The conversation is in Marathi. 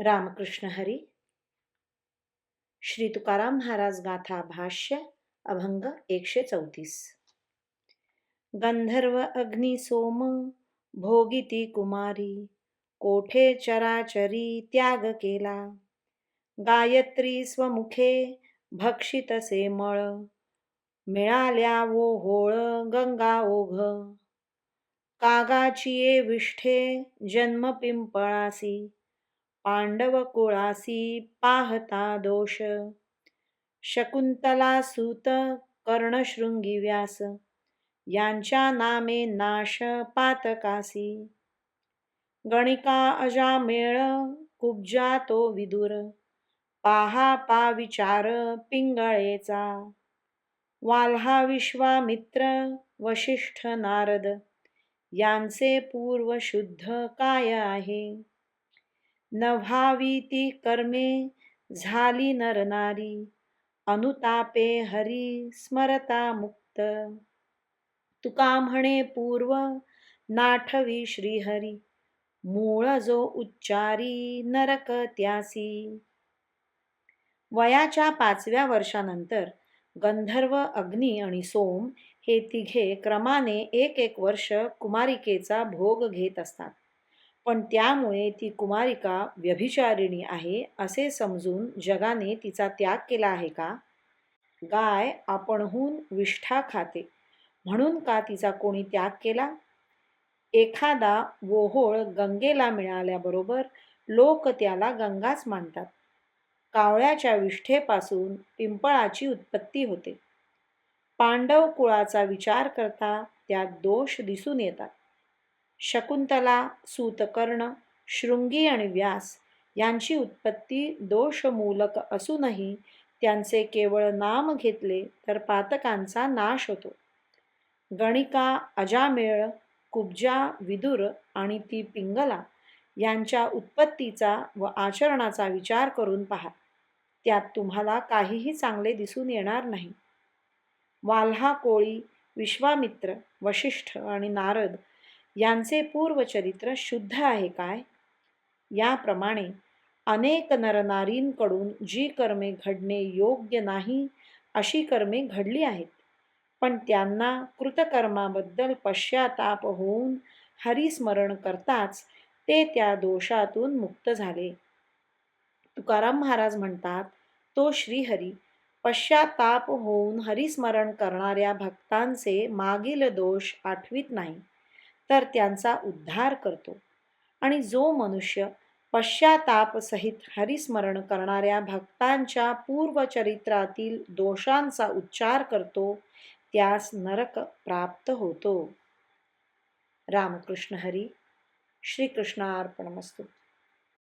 रामकृष्ण हरी। श्री तुकाराम महाराज गाथा भाष्य अभंग एकशे चौतीस। गंधर्व अग्नि सोम भोगिती कुमारी कोठे चराचरी त्याग केला? गायत्री स्वमुखे भक्षितसे मळ मिळाल्या वो होळ गंगा ओघ। कागाचिये विष्ठे जन्म पिंपळासी पांडव कुळासी पाहता दोष। शकुंतला सूत कर्णशृंगी व्यास यांच्या नामे नाश पातकासी। गणिका अजामेळ कुब्जा तो विदुर पाहा पा विचार पिंगळेचा। वाल्हा विश्वामित्र वशिष्ठ नारद यांचे पूर्व शुद्ध काय आहे? नव्हावी ती कर्मे झाली नरनारी अनुतापे हरी स्मरता मुक्त। तुका म्हणे पूर्व नाठवी श्रीहरी मूळ जो उच्चारी नरक त्यासी। वयाच्या पाचव्या वर्षानंतर गंधर्व अग्नी आणि सोम हे तिघे क्रमाने एक एक वर्ष कुमारिकेचा भोग घेत असतात. पण त्यामुळे ती कुमारिका व्यभिचारिणी आहे असे समजून जगाने तिचा त्याग केला आहे का? गाय आपणहून विष्ठा खाते. म्हणून का तिचा कोणी त्याग केला? एखादा वोहोळ गंगेला मिळाल्याबरोबर लोक त्याला गंगाच मानतात. कावळ्याच्या विष्ठेपासून पिंपळाची उत्पत्ती होते. पांडव कुळाचा विचार करता त्यात दोष दिसून येतात. शकुंतला सूतकर्ण शृंगी आणि व्यास यांची उत्पत्ती दोषमूलक असूनही त्यांचे केवळ नाम घेतले तर पातकांचा नाश होतो. गणिका अजामेळ कुब्जा विदुर आणि ती पिंगला यांच्या उत्पत्तीचा व आचरणाचा विचार करून पहा. त्यात तुम्हाला काहीही चांगले दिसून येणार नाही. वाल्हा कोळी विश्वामित्र वशिष्ठ आणि नारद यांचे पूर्वचरित्र शुद्ध आहे काय? याप्रमाणे अनेक नरनारींकडून जी कर्मे घडणे योग्य नाही अशी कर्मे घडली आहेत. पण त्यांना कृतकर्माबद्दल पश्चाताप होऊन हरिस्मरण करताच ते त्या दोषातून मुक्त झाले. तुकाराम महाराज म्हणतात तो श्रीहरी पश्चाताप होऊन हरिस्मरण करणाऱ्या भक्तांचे मागील दोष आठवीत नाही. तर त्यांचा उद्धार करतो. आणि जो मनुष्य पश्चातापसहित हरिस्मरण करणाऱ्या भक्तांच्या पूर्वचरित्रातील दोषांचा उच्चार करतो त्यास नरक प्राप्त होतो. रामकृष्ण हरी श्रीकृष्णार्पणमस्तू.